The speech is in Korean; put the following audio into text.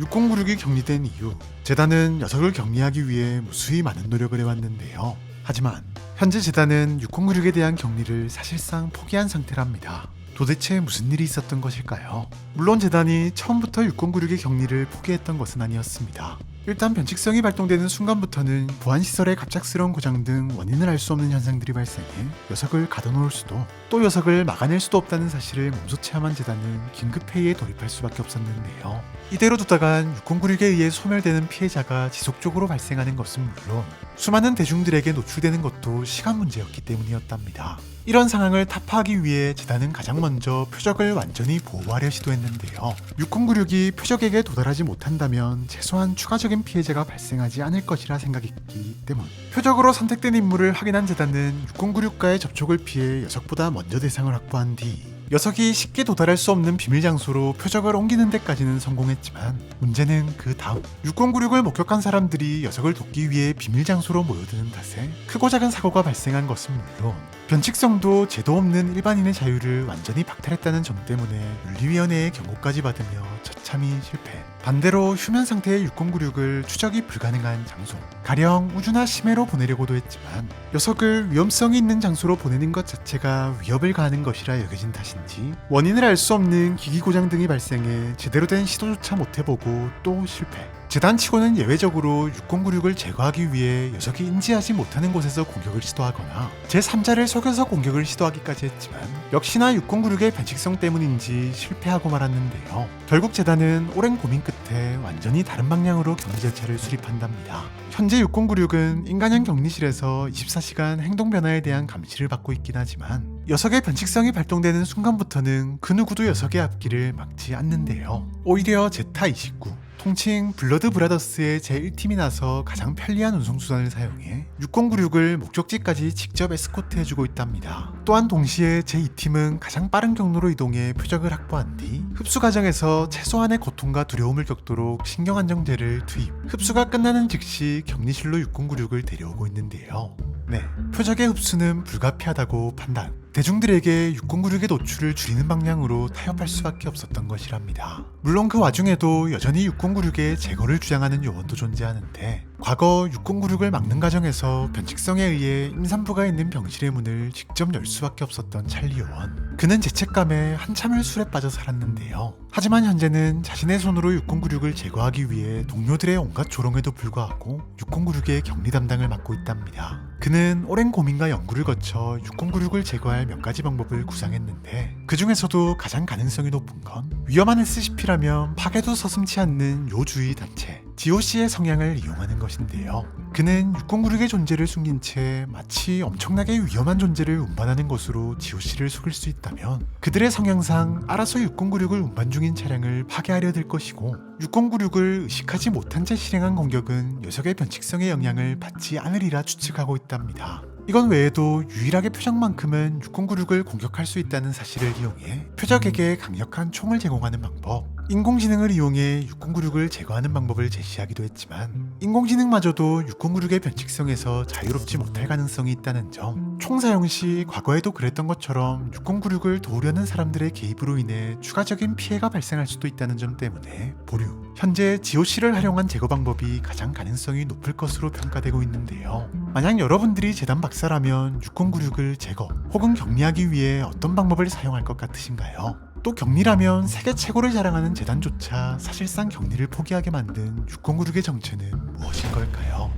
6096이 격리된 이후 재단은 녀석을 격리하기 위해 무수히 많은 노력을 해왔는데요. 하지만 현재 재단은 6096에 대한 격리를 사실상 포기한 상태랍니다. 도대체 무슨 일이 있었던 것일까요? 물론 재단이 처음부터 6096의 격리를 포기했던 것은 아니었습니다. 일단 변칙성이 발동되는 순간부터는 보안시설의 갑작스러운 고장 등 원인을 알 수 없는 현상들이 발생해 녀석을 가둬놓을 수도 또 녀석을 막아낼 수도 없다는 사실을 몸소 체험한 재단은 긴급회의에 돌입할 수밖에 없었는데요. 이대로 두다간 6096에 의해 소멸되는 피해자가 지속적으로 발생하는 것은 물론 수많은 대중들에게 노출되는 것도 시간 문제였기 때문이었답니다. 이런 상황을 타파하기 위해 재단은 가장 먼저 표적을 완전히 보호하려 시도했는데요. 6096이 표적에게 도달하지 못한다면 최소한 추가적인 피해자가 발생하지 않을 것이라 생각했기 때문. 표적으로 선택된 인물을 확인한 재단은 6096과의 접촉을 피해 녀석보다 먼저 대상을 확보한 뒤 녀석이 쉽게 도달할 수 없는 비밀 장소로 표적을 옮기는 데까지는 성공했지만 문제는 그 다음 6096을 목격한 사람들이 녀석을 돕기 위해 비밀 장소로 모여드는 탓에 크고 작은 사고가 발생한 것은 물론 변칙성도 제도 없는 일반인의 자유를 완전히 박탈했다는 점 때문에 윤리위원회의 경고까지 받으며 처참히 실패. 반대로 휴면 상태의 6096을 추적이 불가능한 장소, 가령 우주나 심해로 보내려고도 했지만 녀석을 위험성이 있는 장소로 보내는 것 자체가 위협을 가하는 것이라 여겨진 탓인 지 원인을 알 수 없는 기기 고장 등이 발생해 제대로 된 시도조차 못해보고 또 실패. 재단치고는 예외적으로 6096을 제거하기 위해 녀석이 인지하지 못하는 곳에서 공격을 시도하거나 제3자를 속여서 공격을 시도하기까지 했지만 역시나 6096의 변칙성 때문인지 실패하고 말았는데요. 결국 재단은 오랜 고민 끝에 완전히 다른 방향으로 격리 절차를 수립한답니다. 현재 6096은 인간형 격리실에서 24시간 행동 변화에 대한 감시를 받고 있긴 하지만 녀석의 변칙성이 발동되는 순간부터는 그 누구도 녀석의 앞길을 막지 않는데요. 오히려 제타 29 통칭 블러드 브라더스의 제1팀이 나서 가장 편리한 운송수단을 사용해 6096을 목적지까지 직접 에스코트해주고 있답니다. 또한 동시에 제2팀은 가장 빠른 경로로 이동해 표적을 확보한 뒤 흡수 과정에서 최소한의 고통과 두려움을 겪도록 신경안정제를 투입 흡수가 끝나는 즉시 격리실로 6096을 데려오고 있는데요. 네, 표적의 흡수는 불가피하다고 판단. 대중들에게 6096의 노출을 줄이는 방향으로 타협할 수밖에 없었던 것이랍니다. 물론 그 와중에도 여전히 6096의 제거를 주장하는 요원도 존재하는데 과거 6096을 막는 과정에서 변칙성에 의해 임산부가 있는 병실의 문을 직접 열 수밖에 없었던 찰리 요원. 그는 죄책감에 한참을 술에 빠져 살았는데요. 하지만 현재는 자신의 손으로 6096을 제거하기 위해 동료들의 온갖 조롱에도 불구하고 6096의 격리 담당을 맡고 있답니다. 그는 오랜 고민과 연구를 거쳐 6096을 제거할 몇 가지 방법을 구상했는데 그 중에서도 가장 가능성이 높은 건 위험한 SCP라면 파괴도 서슴치 않는 요주의 단체 GOC의 성향을 이용하는 것인데요. 그는 6096의 존재를 숨긴 채 마치 엄청나게 위험한 존재를 운반하는 것으로 GOC를 속일 수 있다면 그들의 성향상 알아서 6096을 운반 중인 차량을 파괴하려 들 것이고 6096을 의식하지 못한 채 실행한 공격은 녀석의 변칙성의 영향을 받지 않으리라 추측하고 있답니다. 이건 외에도 유일하게 표적만큼은 6096을 공격할 수 있다는 사실을 이용해 표적에게 강력한 총을 제공하는 방법, 인공지능을 이용해 6096을 제거하는 방법을 제시하기도 했지만 인공지능마저도 6096의 변칙성에서 자유롭지 못할 가능성이 있다는 점, 총 사용 시 과거에도 그랬던 것처럼 6096을 도우려는 사람들의 개입으로 인해 추가적인 피해가 발생할 수도 있다는 점 때문에 보류. 현재 GOC를 활용한 제거 방법이 가장 가능성이 높을 것으로 평가되고 있는데요. 만약 여러분들이 재단 박사라면 6096을 제거 혹은 격리하기 위해 어떤 방법을 사용할 것 같으신가요? 또 격리라면 세계 최고를 자랑하는 재단조차 사실상 격리를 포기하게 만든 6096의 정체는 무엇인 걸까요?